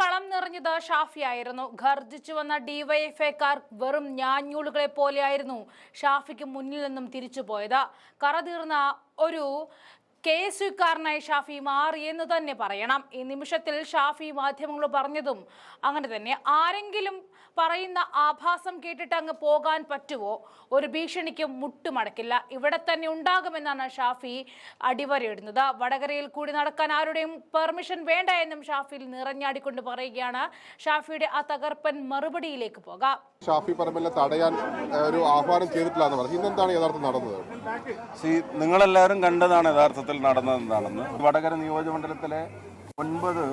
കളം നിറഞ്ഞത് ഷാഫിയായിരുന്നു. ഗർജിച്ചു വന്ന ഡിവൈഎഫ്ഐക്കാർ വെറും ഞാഞ്ഞൂളുകളെ പോലെയായിരുന്നു ഷാഫിക്ക് മുന്നിൽ നിന്നും തിരിച്ചുപോയത്. കറതീർന്ന ഒരു കെ എസ് ഷാഫി മാറി എന്ന് തന്നെ പറയണം. ഈ നിമിഷത്തിൽ ഷാഫി മാധ്യമങ്ങൾ പറഞ്ഞതും അങ്ങനെ തന്നെ. ആരെങ്കിലും പറയുന്ന ആഭാസം കേട്ടിട്ട് അങ്ങ് പോകാൻ പറ്റുമോ ഒരു ഭീഷണിക്കും മുട്ടുമടക്കില്ല ഇവിടെ തന്നെ ഉണ്ടാകുമെന്നാണ് ഷാഫി അടിവരയിടുന്നത്. വടകരയിൽ കൂടി നടക്കാൻ ആരുടെയും പെർമിഷൻ വേണ്ട എന്നും ഷാഫിയിൽ നിറഞ്ഞാടിക്കൊണ്ട് പറയുകയാണ്. ഷാഫിയുടെ ആ തകർപ്പൻ മറുപടിയിലേക്ക് പോകാം. ഷാഫി പറമ്പിലിനെ തടയാൻ ഒരു ആഹ്വാനം ചെയ്തിട്ടില്ല എന്ന് പറഞ്ഞു. ഇന്നെന്താണ് യഥാർത്ഥം നടന്നത്? സി നിങ്ങളെല്ലാവരും കണ്ടതാണ് യഥാർത്ഥത്തിൽ നടന്നതെന്താണെന്ന് വടകര നിയോജകമണ്ഡലത്തിലെ ഒൻപത്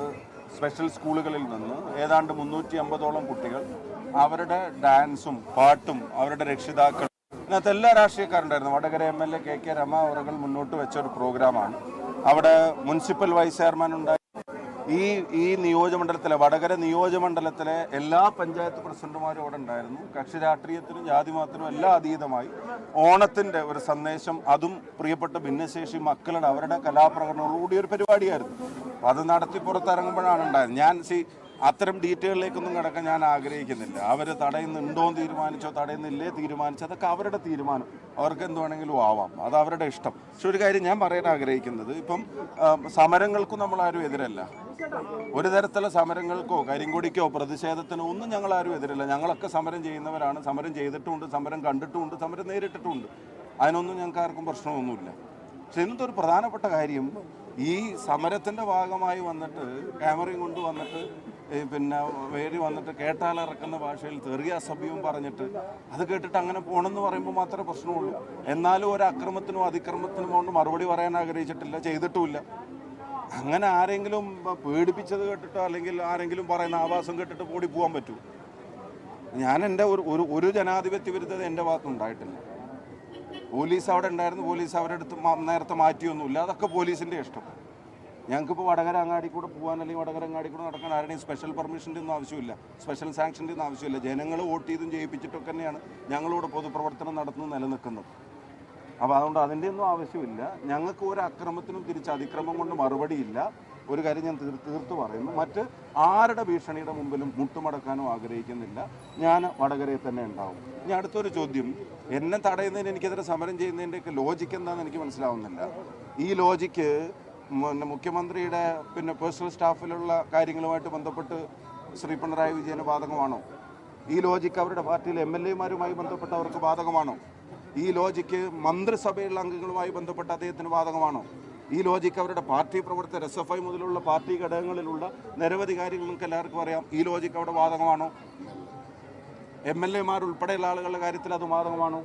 സ്പെഷ്യൽ സ്കൂളുകളിൽ നിന്ന് ഏതാണ്ട് മുന്നൂറ്റി അമ്പതോളം കുട്ടികൾ അവരുടെ ഡാൻസും പാട്ടും അവരുടെ രക്ഷിതാക്കൾ ഇതിനകത്ത് എല്ലാ രാഷ്ട്രീയക്കാരുണ്ടായിരുന്നു. Vadakara M L A K K Rema അവറുകൾ മുന്നോട്ട് വെച്ച ഒരു പ്രോഗ്രാമാണ്. അവിടെ മുനിസിപ്പൽ വൈസ് ചെയർമാൻ ഉണ്ടായി. ഈ ഈ നിയോജകമണ്ഡലത്തിലെ വടകര നിയോജകമണ്ഡലത്തിലെ എല്ലാ പഞ്ചായത്ത് പ്രസിഡന്റുമാരും അവിടെ ഉണ്ടായിരുന്നു. കക്ഷി രാഷ്ട്രീയത്തിനും ജാതി മാത്രം എല്ലാം അതീതമായി ഓണത്തിന്റെ ഒരു സന്ദേശം അതും പ്രിയപ്പെട്ട ഭിന്നശേഷി മക്കളുടെ അവരുടെ കലാപ്രകടനങ്ങളോടുകൂടി ഒരു പരിപാടിയായിരുന്നു. അത് നടത്തി പുറത്തിറങ്ങുമ്പോഴാണ് ഉണ്ടായത്. ഞാൻ സി അത്തരം ഡീറ്റെയിലേക്കൊന്നും കിടക്കാൻ ഞാൻ ആഗ്രഹിക്കുന്നില്ല. അവർ തടയുന്നുണ്ടോ എന്ന് തീരുമാനിച്ചോ തടയുന്നില്ലേ തീരുമാനിച്ചോ അതൊക്കെ അവരുടെ തീരുമാനം. അവർക്ക് എന്ത് വേണമെങ്കിലും ആവാം. അത് അവരുടെ ഇഷ്ടം. പക്ഷെ ഒരു കാര്യം ഞാൻ പറയാൻ ആഗ്രഹിക്കുന്നത്. ഇപ്പം സമരങ്ങൾക്കും നമ്മളാരും എതിരല്ല. ഒരു തരത്തിലുള്ള സമരങ്ങൾക്കോ കരിങ്കൊടിക്കോ പ്രതിഷേധത്തിനോ ഒന്നും ഞങ്ങൾ ആരും എതിരില്ല. ഞങ്ങളൊക്കെ സമരം ചെയ്യുന്നവരാണ്. സമരം ചെയ്തിട്ടുമുണ്ട് സമരം കണ്ടിട്ടുമുണ്ട് സമരം നേരിട്ടിട്ടുമുണ്ട് അതിനൊന്നും ഞങ്ങൾക്ക് ആർക്കും പ്രശ്നമൊന്നുമില്ല. പക്ഷെ ഇന്നത്തെ ഒരു പ്രധാനപ്പെട്ട കാര്യം ഈ സമരത്തിന്റെ ഭാഗമായി വന്നിട്ട് ക്യാമറയും കൊണ്ട് വന്നിട്ട് പിന്നെ വേരി വന്നിട്ട് കേട്ടാലിറക്കുന്ന ഭാഷയിൽ തെറിയ അസഭ്യവും പറഞ്ഞിട്ട് അത് കേട്ടിട്ട് അങ്ങനെ പോകണമെന്ന് പറയുമ്പോൾ മാത്രമേ പ്രശ്നമുള്ളൂ. എന്നാലും ഒരു അക്രമത്തിനും അതിക്രമത്തിനും കൊണ്ട് മറുപടി പറയാൻ ആഗ്രഹിച്ചിട്ടില്ല ചെയ്തിട്ടുമില്ല. അങ്ങനെ ആരെങ്കിലും പേടിപ്പിച്ചത് കേട്ടിട്ടോ അല്ലെങ്കിൽ ആരെങ്കിലും പറയുന്ന ആവാസം കേട്ടിട്ട് ഓടി പോകാൻ പറ്റൂ. ഞാൻ എന്റെ ഒരു ഒരു ഒരു ജനാധിപത്യ വിരുദ്ധത എന്റെ ഉണ്ടായിട്ടില്ല. പോലീസ് അവിടെ ഉണ്ടായിരുന്നു പോലീസ് അവരുടെ അടുത്ത് നേരത്തെ മാറ്റിയൊന്നുമില്ല. അതൊക്കെ പോലീസിന്റെ ഇഷ്ടം. ഞങ്ങൾക്കിപ്പോൾ വടകര അങ്ങാടി കൂടെ പോകാൻ അല്ലെങ്കിൽ വടകര അങ്ങാടി കൂടെ നടക്കാൻ ആരുടെയും സ്പെഷ്യൽ പെർമിഷന്റെ ഒന്നും ആവശ്യമില്ല. സ്പെഷ്യൽ സാങ്ഷന്റെ ഒന്നും ആവശ്യമില്ല. ജനങ്ങൾ വോട്ട് ചെയ്തും ജയിപ്പിച്ചിട്ടൊക്കെ തന്നെയാണ് ഞങ്ങളിവിടെ പൊതുപ്രവർത്തനം നടത്തുന്നത് നിലനിൽക്കുന്നത്. അപ്പോൾ അതുകൊണ്ട് അതിന്റെ ഒന്നും ആവശ്യമില്ല. ഞങ്ങൾക്ക് ഒരു അക്രമത്തിനും തിരിച്ച് അതിക്രമം കൊണ്ട് മറുപടിയില്ല ഒരു കാര്യം ഞാൻ തീർ തീർത്ത് പറയുന്നു. മറ്റ് ആരുടെ ഭീഷണിയുടെ മുമ്പിലും മുട്ടുമടക്കാനും ആഗ്രഹിക്കുന്നില്ല. ഞാൻ വടകരയിൽ തന്നെ ഉണ്ടാവും. ഇനി അടുത്തൊരു ചോദ്യം. എന്നെ തടയുന്നതിന് എനിക്കെതിരെ സമരം ചെയ്യുന്നതിന്റെയൊക്കെ ലോജിക്ക് എന്താണെന്ന് എനിക്ക് മനസ്സിലാവുന്നില്ല. ഈ ലോജിക്ക് പിന്നെ മുഖ്യമന്ത്രിയുടെ പിന്നെ പേഴ്സണൽ സ്റ്റാഫിലുള്ള കാര്യങ്ങളുമായിട്ട് ബന്ധപ്പെട്ട് ശ്രീ പിണറായി വിജയന് ബാധകമാണോ? ഈ ലോജിക്ക് അവരുടെ പാർട്ടിയിലെ എം എൽ എമാരുമായി ബന്ധപ്പെട്ട് അവർക്ക് ബാധകമാണോ? ഈ ലോജിക്ക് മന്ത്രിസഭയിലുള്ള അംഗങ്ങളുമായി ബന്ധപ്പെട്ട അദ്ദേഹത്തിന് ബാധകമാണോ ഈ ലോജിക്ക് അവരുടെ പാർട്ടി പ്രവർത്തകർ എസ് എഫ് ഐ മുതലുള്ള പാർട്ടി ഘടകങ്ങളിലുള്ള നിരവധി കാര്യങ്ങൾ നിങ്ങൾക്ക് എല്ലാവർക്കും അറിയാം. ഈ ലോജിക്ക് അവിടെ ബാധകമാണോ എം എൽ എമാർ ഉൾപ്പെടെയുള്ള ആളുകളുടെ കാര്യത്തിൽ അത് ബാധകമാണോ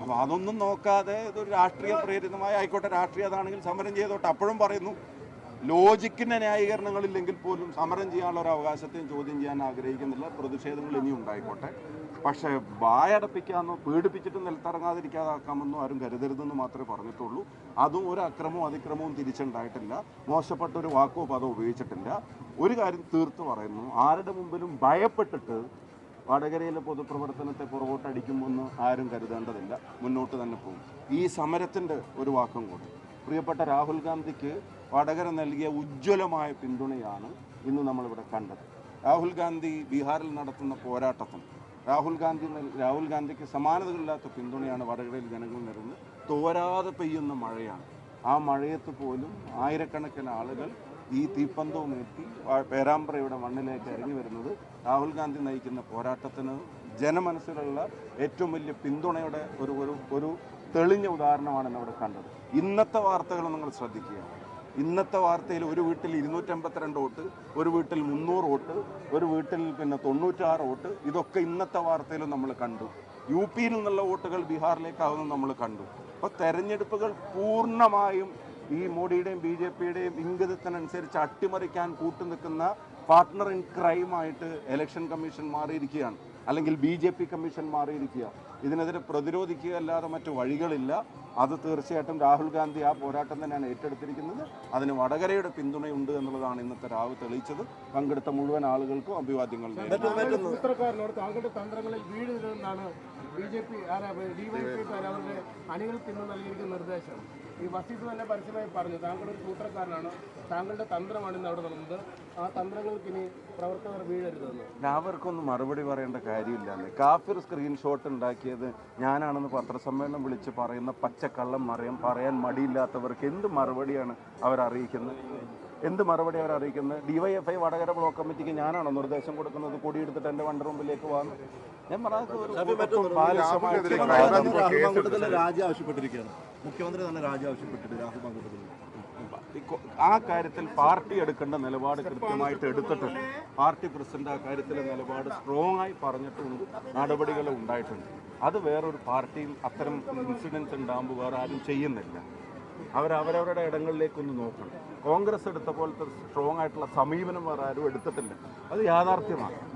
അപ്പോൾ അതൊന്നും നോക്കാതെ ഇതൊരു രാഷ്ട്രീയ പ്രേരിതമായ ആയിക്കോട്ടെ രാഷ്ട്രീയ അതാണെങ്കിൽ സമരം ചെയ്തോട്ടെ. അപ്പോഴും പറയുന്നു ലോജിക്കിന്റെ ന്യായീകരണങ്ങളില്ലെങ്കിൽ പോലും സമരം ചെയ്യാനുള്ള ഒരു അവകാശത്തെയും ചോദ്യം ചെയ്യാൻ ആഗ്രഹിക്കുന്നില്ല. പ്രതിഷേധങ്ങൾ ഇനിയും ഉണ്ടായിക്കോട്ടെ. പക്ഷേ വായടപ്പിക്കാമെന്നോ പീഡിപ്പിച്ചിട്ട് നിലത്തിറങ്ങാതിരിക്കാതാക്കാമെന്നോ ആരും കരുതരുതെന്ന് മാത്രമേ പറഞ്ഞിട്ടുള്ളൂ. അതും ഒരു അക്രമവും അതിക്രമവും തിരിച്ചുണ്ടായിട്ടില്ല. മോശപ്പെട്ട ഒരു വാക്കോ പദോ ഉപയോഗിച്ചിട്ടില്ല. ഒരു കാര്യം തീർത്ത് പറയുന്നു. ആരുടെ മുമ്പിലും ഭയപ്പെട്ടിട്ട് വടകരയിലെ പൊതുപ്രവർത്തനത്തെ പുറകോട്ടടിക്കുമെന്ന് ആരും കരുതേണ്ടതില്ല. മുന്നോട്ട് തന്നെ പോകും. ഈ സമരത്തിന്റെ ഒരു വാക്കും കൂടെ. പ്രിയപ്പെട്ട രാഹുൽ ഗാന്ധിക്ക് വടകര നൽകിയ ഉജ്ജ്വലമായ പിന്തുണയാണ് ഇന്ന് നമ്മളിവിടെ കണ്ടത്. രാഹുൽ ഗാന്ധി ബീഹാറിൽ നടത്തുന്ന പോരാട്ടത്തിന് രാഹുൽ ഗാന്ധി രാഹുൽ ഗാന്ധിക്ക് സമാനതകളില്ലാത്ത പിന്തുണയാണ് വടകരയിൽ ജനങ്ങൾ നൽകുന്നത് തോരാതെ പെയ്യുന്ന മഴയാണ്. ആ മഴയത്ത് പോലും ആയിരക്കണക്കിന് ആളുകൾ ഈ തീപ്പന്തവും എത്തി വ- പേരാമ്പ്രയുടെ മണ്ണിലേക്ക് ഇറങ്ങി വരുന്നത് രാഹുൽ ഗാന്ധി നയിക്കുന്ന പോരാട്ടത്തിന് ജനമനസ്സിലുള്ള ഏറ്റവും വലിയ പിന്തുണയുടെ ഒരു ഒരു തെളിഞ്ഞ ഉദാഹരണമാണ് ഇന്ന് ഇവിടെ കണ്ടത്. ഇന്നത്തെ വാർത്തകൾ നിങ്ങൾ ശ്രദ്ധിക്കുക. ഇന്നത്തെ വാർത്തയിൽ ഒരു വീട്ടിൽ ഇരുന്നൂറ്റമ്പത്തിരണ്ട് വോട്ട് ഒരു വീട്ടിൽ മുന്നൂറ് വോട്ട് ഒരു വീട്ടിൽ പിന്നെ തൊണ്ണൂറ്റാറ് വോട്ട്. ഇതൊക്കെ ഇന്നത്തെ വാർത്തയിൽ നമ്മൾ കണ്ടു. യു പിയിൽ നിന്നുള്ള വോട്ടുകൾ ബീഹാറിലേക്കാവുന്നത് നമ്മൾ കണ്ടു. അപ്പോൾ തെരഞ്ഞെടുപ്പുകൾ പൂർണമായും ഈ മോഡിയുടെയും ബി ജെ പിയുടെയും ഇംഗിതത്തിനനുസരിച്ച് അട്ടിമറിക്കാൻ കൂട്ടുനിൽക്കുന്ന പാർട്ട്ണർ ഇൻ ക്രൈമായിട്ട് ഇലക്ഷൻ കമ്മീഷൻ മാറിയിരിക്കുകയാണ്. അല്ലെങ്കിൽ ബി ജെ പി കമ്മീഷൻ മാറിയിരിക്കുക. ഇതിനെതിരെ പ്രതിരോധിക്കുക അല്ലാതെ മറ്റ് വഴികളില്ല. അത് തീർച്ചയായിട്ടും രാഹുൽ ഗാന്ധി ആ പോരാട്ടം തന്നെയാണ് ഏറ്റെടുത്തിരിക്കുന്നത്. അതിന് വടകരയുടെ പിന്തുണയുണ്ട് എന്നുള്ളതാണ് ഇന്നത്തെ രാവ് തെളിയിച്ചത്. പങ്കെടുത്ത മുഴുവൻ ആളുകൾക്കും അഭിവാദ്യങ്ങൾ ബി ജെ പി ഡിവൈഎഫ്ഐക്കാർ അവരുടെ അണികൾക്ക് ഇന്ന് നൽകിയിരിക്കുന്ന നിർദ്ദേശം? ഈ വസീഫ് തന്നെ പരസ്യമായി പറഞ്ഞു താങ്കളൊരു സൂത്രക്കാരനാണ് താങ്കളുടെ തന്ത്രമാണ് ഇന്ന് അവിടെ നടന്നത്. ആ തന്ത്രങ്ങൾക്ക് ഇനി പ്രവർത്തകർ വീഴരുതെന്ന്. അവർക്കൊന്നും മറുപടി പറയേണ്ട കാര്യമില്ലാന്ന് കാഫിർ സ്ക്രീൻഷോട്ട് ഉണ്ടാക്കിയത് ഞാനാണെന്ന് പത്രസമ്മേളനം വിളിച്ച് പറയുന്ന പച്ചക്കള്ളം മറിയാൻ പറയാൻ മടിയില്ലാത്തവർക്ക് എന്ത് മറുപടിയാണ് അവർ അറിയിക്കുന്നത് എന്ത് മറുപടി അവർ അറിയിക്കുന്നത്? ഡിവൈഎഫ്ഐ വടകര ബ്ലോക്ക് കമ്മിറ്റിക്ക് ഞാനാണോ നിർദ്ദേശം കൊടുക്കുന്നത്? കൊടിയെടുത്തിട്ട് എന്റെ വണ്ടി റൂമിലേക്ക് വന്ന് ഞാൻ രാജി ആവശ്യപ്പെട്ടിരിക്കുകയാണ്. മുഖ്യമന്ത്രി തന്നെ രാജി ആവശ്യപ്പെട്ടിട്ട് രാഹുൽ ആ കാര്യത്തിൽ പാർട്ടി എടുക്കേണ്ട നിലപാട് കൃത്യമായിട്ട് എടുത്തിട്ടുണ്ട്. പാർട്ടി പ്രസിഡന്റ് ആ കാര്യത്തിലെ നിലപാട് സ്ട്രോങ് ആയി പറഞ്ഞിട്ടുണ്ട്. നടപടികൾ ഉണ്ടായിട്ടുണ്ട്. അത് വേറൊരു പാർട്ടിയിൽ അത്തരം ഇൻസിഡൻസ് ഉണ്ടാകുമ്പോൾ വേറെ ആരും ചെയ്യുന്നില്ല. അവർ അവരവരുടെ ഇടങ്ങളിലേക്കൊന്ന് നോക്കണം. കോൺഗ്രസ് എടുത്ത പോലത്തെ സ്ട്രോങ് ആയിട്ടുള്ള സമീപനം വേറെ ആരും എടുത്തിട്ടില്ല. അത് യാഥാർത്ഥ്യമാണ്.